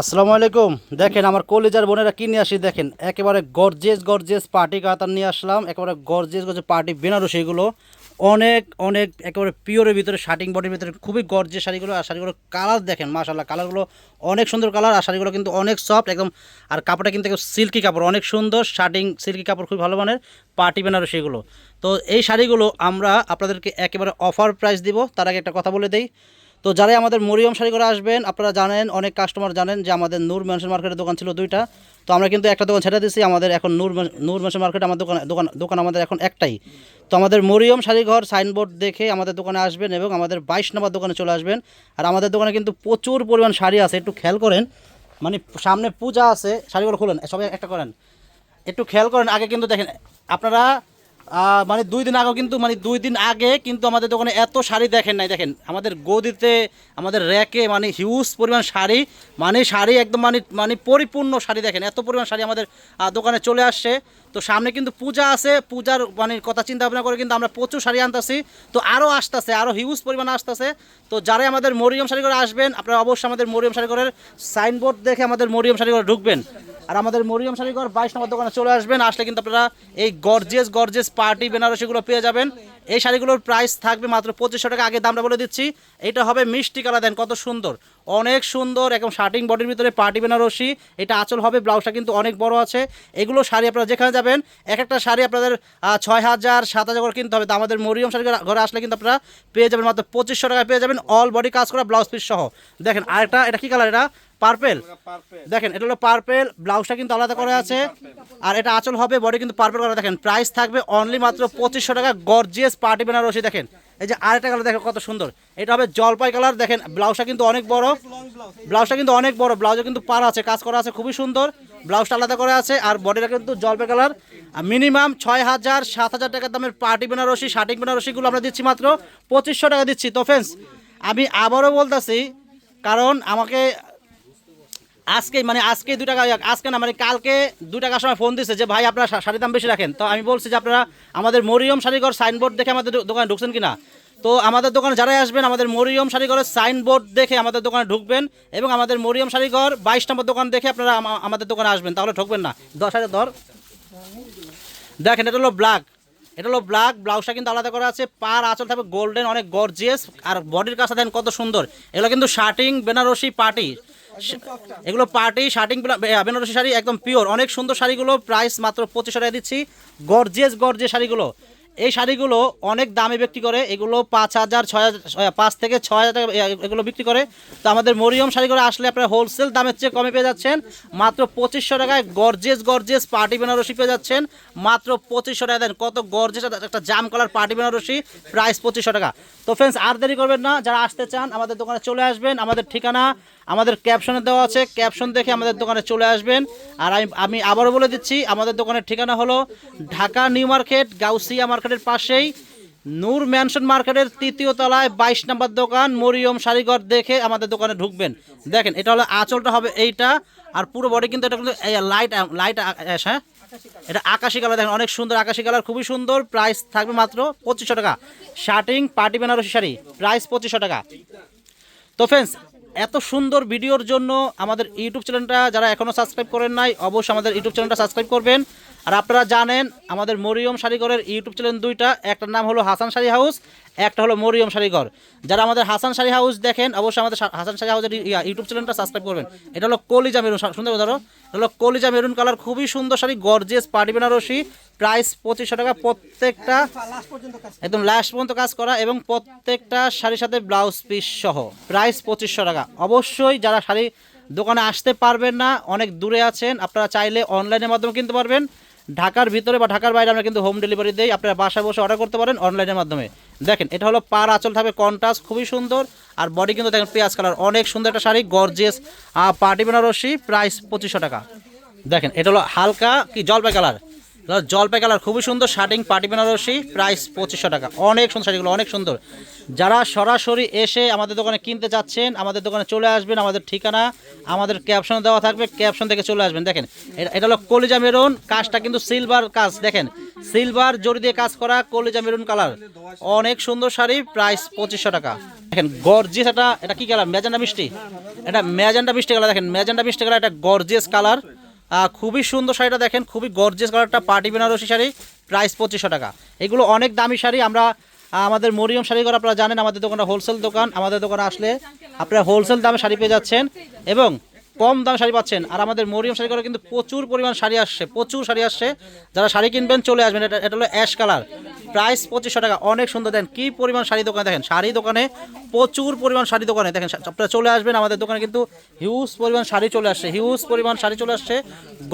আসসালামু আলাইকুম। দেখেন আমার কলেজার বোনেরা কি নিয়ে আসি দেখেন, একেবারে গর্জেস গর্জেস পার্টি কাতার নিয়ে আসলাম, একেবারে গর্জেস গর্জেস পার্টি বেনারস এগুলো। অনেক অনেক একেবারে পিওরের ভিতরে শার্টিং বডির ভিতরে খুবই গর্জেস শাড়িগুলো, আর শাড়িগুলো কালার দেখেন মাশাল্লাহ কালারগুলো অনেক সুন্দর কালার আর শাড়িগুলো কিন্তু অনেক সফট একদম, আর কাপড়টা কিন্তু সিল্কি কাপড়, অনেক সুন্দর শার্টিং সিল্কি কাপড় খুব ভালো মানের পার্টি বেনারসি এগুলো। তো এই শাড়িগুলো আমরা আপনাদেরকে একেবারে অফার প্রাইস দিব, তার আগে একটা কথা বলে দেই তো যারাই আমাদের মরিয়ম শাড়ি করে আসবেন, আপনারা জানেন, অনেক কাস্টমার জানেন যে আমাদের নূর মেনশন মার্কেটের দোকান ছিল দুইটা। তো আমরা কিন্তু একটা দোকান ছেড়ে দিয়েছি, আমাদের এখন নূর নূর মেনশন মার্কেট আমার দোকান দোকান দোকান আমাদের এখন একটাই। তো আমাদের মরিয়ম শাড়িঘর সাইনবোর্ড দেখে আমাদের দোকানে আসবেন এবং আমাদের বাইশ নম্বর দোকানে চলে আসবেন। আর আমাদের দোকানে কিন্তু প্রচুর পরিমাণ শাড়ি আছে, একটু খেয়াল করেন। মানে সামনে পূজা আছে, শাড়িগুলো খুলেন, সবাই একটা করেন। একটু খেয়াল করেন, আগে কিন্তু দেখেন, আপনারা মানে দুই দিন আগেও কিন্তু মানে দুই দিন আগে কিন্তু আমাদের দোকানে এত শাড়ি দেখেন নাই, দেখেন। আমাদের গদিতে, আমাদের র্যাকে মানে হিউজ পরিমাণ শাড়ি মানে শাড়ি একদম মানে মানে পরিপূর্ণ শাড়ি দেখেন। এত পরিমাণ শাড়ি আমাদের দোকানে চলে আসছে। তো সামনে কিন্তু পূজা আছে, পূজার মানে কথা চিন্তা ভাবনা করে কিন্তু আমরা প্রচুর শাড়ি আনতেছি। তো আরও আসতেছে আরও হিউজ পরিমাণ আসতেছে। তো যারাই আমাদের মরিয়ম শাড়ি করে আসবেন, আপনারা অবশ্যই আমাদের মরিয়ম শাড়ি ঘরের সাইনবোর্ড দেখে আমাদের মরিয়ম শাড়ি ঘরে ঢুকবেন। আর আমাদের মরিয়ম শাড়িঘর বাইশ নম্বর দোকানে চলে আসবেন। আসলে কিন্তু আপনারা এই গর্জেস গর্জেস পার্টি বেনারসিগুলো পেয়ে যাবেন। এই শাড়িগুলোর প্রাইস থাকবে মাত্র পঁচিশশো টাকা। আগে দামটা বলে দিচ্ছি। এটা হবে মিষ্টি কালার দেন কত সুন্দর। অনেক সুন্দর, একদম শার্টিং বডির ভিতরে পার্টি বেনারসি। এটা আঁচল হবে, ব্লাউজটা কিন্তু অনেক বড় আছে। এগুলো শাড়ি আপনারা যেখানে যাবেন, এক একটা শাড়ি আপনাদের ছয় হাজার, সাত হাজার করে কিনতে হবে। তো আমাদের মরিয়ম শাড়ি ঘরে- আসলে কিন্তু আপনারা পেয়ে যাবেন মাত্র পঁচিশশো টাকায় পেয়ে যাবেন। অল বডি কাজ করা ব্লাউজ পিস সহ। দেখেন আরেকটা, এটা কী কালার এটা? পার্পেল দেখেন এটা হলো পার্পেল ব্লাউজটা কিন্তু আলাদা করা আছে। আর এটা আঁচল হবে বডি কিন্তু পার্পেল করা দেখেন প্রাইস থাকবে অনলি মাত্র পঁচিশশো টাকা গর্জিয়াস পার্টি বেনারসি দেখেন। এই যে আরেকটা কালার দেখেন কত সুন্দর। এটা হবে জলপাই কালার দেখেন ব্লাউজটা কিন্তু অনেক বড়। ব্লাউজটা কিন্তু অনেক বড় ব্লাউজে কিন্তু পার আছে কাজ করা আছে খুবই সুন্দর। ব্লাউজটা আলাদা করা আছে আর বডিটা কিন্তু জলপাই কালার মিনিমাম ছয় হাজার সাত হাজার টাকার দামের পার্টি বেনারসি শার্টিং বেনারসিগুলো আমরা দিচ্ছি মাত্র পঁচিশশো টাকা দিচ্ছি। তো ফ্রেন্ডস আমি আবারও বলতেছি কারণ আমাকে আজকে মানে আজকে দু টাকা, আজকে না মানে কালকে দু টাকার সময় ফোন দিছে যে, ভাই, আপনারা শাড়ির দাম বেশি রাখেন। তো আমি বলছি যে, আপনারা আমাদের মরিয়ম শাড়িঘর সাইনবোর্ড দেখে আমাদের দোকানে ঢুকছেন কিনা? তো আমাদের দোকানে যারাই আসবেন, আমাদের মরিয়ম শাড়িঘরের সাইনবোর্ড দেখে আমাদের দোকানে ঢুকবেন এবং আমাদের মরিয়ম শাড়িঘর বাইশ নম্বর দোকান দেখে আপনারা আমাদের দোকানে আসবেন। তাহলে ঠকবেন না। দশ হাজার ধর। দেখেন, এটা হলো ব্ল্যাক এটা হলো ব্ল্যাক ব্লাউজটা কিন্তু আলাদা করা আছে। পার আঁচল থাকবে গোল্ডেন অনেক গর্জিয়াস আর বডির কাছে দেন কত সুন্দর। এগুলো কিন্তু শার্টিং, বেনারসি, পার্টি। এগুলো পার্টি শার্টিং বেনারসি শাড়ি একদম পিওর অনেক সুন্দর শাড়িগুলো প্রাইস মাত্র পঁচিশশো টাকা দিচ্ছি। গর্জিয়াস গর্জিয়াস শাড়িগুলো। এই শাড়িগুলো অনেক দামে বিক্রি করে। এগুলো পাঁচ হাজার ছয় হাজার পাঁচ থেকে ছয় হাজার টাকা এগুলো বিক্রি করে। তো আমাদের মরিয়ম শাড়ি করে আসলে আপনারা হোলসেল দামের চেয়ে কমে পেয়ে যাচ্ছেন। মাত্র পঁচিশশো টাকায় গর্জেস গর্জেস পার্টি বেনারসি পেয়ে যাচ্ছেন। মাত্র পঁচিশশো টাকা দেন। কত গর্জেস একটা জাম কালার পার্টি বেনারসি। প্রাইস পঁচিশশো টাকা। তো ফ্রেন্ডস আর দেরি করবেন না। যারা আসতে চান আমাদের দোকানে চলে আসবেন। আমাদের ঠিকানা আমাদের ক্যাপশনে দেওয়া আছে। ক্যাপশন দেখে আমাদের দোকানে চলে আসবেন। আর আমি আবারও বলে দিচ্ছি, আমাদের দোকানের ঠিকানা হলো ঢাকা নিউ মার্কেট, গাউসিয়া মার্কেটের পাশেই নূর ম্যানশন মার্কেটের তৃতীয় তলায় বাইশ নম্বর দোকান, মরিয়ম শাড়িঘর দেখে আমাদের দোকানে ঢুকবেন। দেখেন, এটা হলো আঁচলটা হবে এইটা, আর পুরো বডি কিন্তু এটা কিন্তু লাইট লাইট হ্যাঁ এটা আকাশি কালার দেখেন অনেক সুন্দর আকাশি কালার খুবই সুন্দর প্রাইস থাকবে মাত্র পঁচিশশো টাকা। Shirting party Banarasi sari price পঁচিশশো টাকা। তো ফ্রেন্ডস এত সুন্দর ভিডিওর জন্য আমাদের ইউটিউব চ্যানেলটা যারা এখনও সাবস্ক্রাইব করেন নাই, অবশ্যই আমাদের ইউটিউব চ্যানেলটা সাবস্ক্রাইব করবেন। আর আপনারা জানেন, আমাদের মরিয়ম শাড়িঘরের ইউটিউব চ্যানেল দুইটা একটার নাম হলো হাসান শাড়ি হাউস, একটা হলো মরিয়ম শাড়িঘর যারা আমাদের হাসান শাড়ি হাউস দেখেন, অবশ্যই আমাদের হাসান শাড়ি হাউসের ইউটিউব চ্যানেলটা সাবস্ক্রাইব করবেন। এটা হলো কলিজা মেরুন সুন্দর ধরো এটা হলো কলিজা মেরুন কালার, খুবই সুন্দর sari gorgeous party Banarasi. Price পঁচিশশো টাকা, প্রত্যেকটা একদম লাস্ট পর্যন্ত কাজ করা এবং প্রত্যেকটা শাড়ির সাথে ব্লাউজ পিস সহ। প্রাইস পঁচিশশো টাকা। অবশ্যই যারা শাড়ি দোকানে আসতে পারবেন না, অনেক দূরে আছেন, আপনারা চাইলে অনলাইনের মাধ্যমে কিনতে পারবেন। ঢাকার ভিতরে বা ঢাকার বাইরে আমরা কিন্তু হোম ডেলিভারি দিই। আপনারা বাসায় বসে অর্ডার করতে পারেন অনলাইনের মাধ্যমে। দেখেন, এটা হলো পার আঁচল থাকবে কন্ট্রাস্ট খুবই সুন্দর। আর বডি কিন্তু দেখেন পেঁয়াজ কালার অনেক সুন্দর একটা sari gorgeous party Banarasi price পঁচিশশো টাকা। দেখেন, এটা হলো হালকা কি জলপাই কালার জলপাই কালার খুবই সুন্দর, শার্টিং পার্টি বেনারসি প্রাইস পঁচিশশো টাকা। অনেক সুন্দর শাড়িগুলো, অনেক সুন্দর। যারা সরাসরি এসে আমাদের দোকানে কিনতে চাচ্ছেন, আমাদের দোকানে চলে আসবেন, আমাদের ঠিকানা, আমাদের ক্যাপশন দেওয়া থাকবে ক্যাপশন থেকে চলে আসবেন। দেখেন, এটা হলো কলিজা মেরুন, কাজটা কিন্তু সিলভার কাজ। দেখেন সিলভার জড়ি দিয়ে কাজ করা কলিজা মেরুন কালার। অনেক সুন্দর শাড়ি প্রাইস পঁচিশশো টাকা। দেখেন গর্জিয়াস এটা এটা কি কালার? ম্যাজেন্ডা মিষ্টি। এটা ম্যাজেন্ডা মিষ্টি কালার। দেখেন, ম্যাজেন্ডা মিষ্টি কালার এটা গর্জিয়াস কালার। খুবই সুন্দর শাড়িটা দেখেন, খুবই গর্জেস কালারটা পার্টি বেনারসি শাড়ি প্রাইস পঁচিশশো টাকা। এগুলো অনেক দামি শাড়ি, আমরা আমাদের মরিয়ম শাড়িঘর আপনারা জানেন, আমাদের দোকানটা হোলসেল দোকান, আমাদের দোকানে আসলে আপনারা হোলসেল দামে শাড়ি পেয়ে যাচ্ছেন। এবং কম দামে শাড়ি পাচ্ছেন। আর আমাদের মরিয়ম শাড়ি করে কিন্তু প্রচুর পরিমাণ শাড়ি আসছে, প্রচুর শাড়ি আসছে। যারা শাড়ি কিনবেন, চলে আসবেন। এটা এটা হলো অ্যাশ কালার। প্রাইস পঁচিশশো টাকা। অনেক সুন্দর। দেন কি পরিমাণ শাড়ি দোকানে, দেখেন। শাড়ি দোকানে প্রচুর পরিমাণ শাড়ি দোকানে। দেখেন আপনারা চলে আসবেন। আমাদের দোকানে কিন্তু হিউজ পরিমাণ শাড়ি চলে আসছে। হিউজ পরিমাণ শাড়ি চলে আসছে।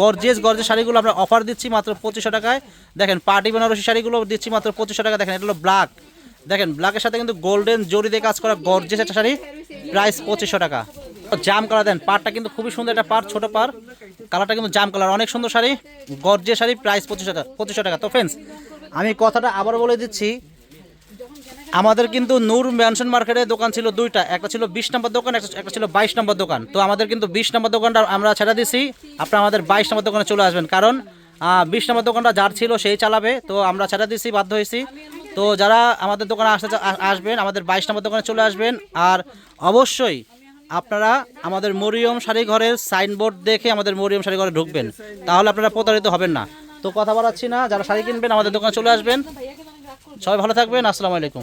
গর্জেস গর্জেস শাড়িগুলো আমরা অফার দিচ্ছি মাত্র পঁচিশশো টাকায়। দেখেন, পার্টি বেনারসি শাড়িগুলো দিচ্ছি মাত্র পঁচিশশো টাকা দেখেন, এটা হলো ব্ল্যাক দেখেন ব্ল্যাকের সাথে কিন্তু গোল্ডেন জরি দিয়ে কাজ করা গর্জেস একটা শাড়ি। প্রাইস পঁচিশশো টাকা। জাম কালার দেন। পাড়টা কিন্তু খুবই সুন্দর একটা পার ছোট পার কালারটা কিন্তু জাম কালার অনেক সুন্দর শাড়ি গর্জে শাড়ি প্রাইস পঁচিশ টাকা, পঁচিশশো টাকা। তো ফ্রেন্ডস আমি কথাটা আবার বলে দিচ্ছি। আমাদের কিন্তু নূর ম্যানশন মার্কেটে দোকান ছিল দুইটা। একটা ছিল বিশ নম্বর দোকান, একটা ছিল বাইশ নম্বর দোকান। তো আমাদের কিন্তু বিশ নম্বর দোকানটা আমরা ছেড়ে দিছি। আপনারা আমাদের বাইশ নম্বর দোকানে চলে আসবেন। কারণ বিশ নম্বর দোকানটা যার ছিল সেই চালাবে। তো আমরা ছেড়ে দিছি, বাধ্য হয়েছি। তো যারা আমাদের দোকানে আসতে আসবেন, আমাদের বাইশ নম্বর দোকানে চলে আসবেন। আর অবশ্যই আপনারা আমাদের মরিয়ম শাড়ি ঘরের সাইনবোর্ড দেখে আমাদের মরিয়ম শাড়ি ঘরে ঢুকবেন। তাহলে আপনারা প্রতারিত হবেন না। তো কথা বলাচ্ছি না, যারা শাড়ি কিনবেন আমাদের দোকানে চলে আসবেন। সবাই ভালো থাকবেন, আসসালামু আলাইকুম।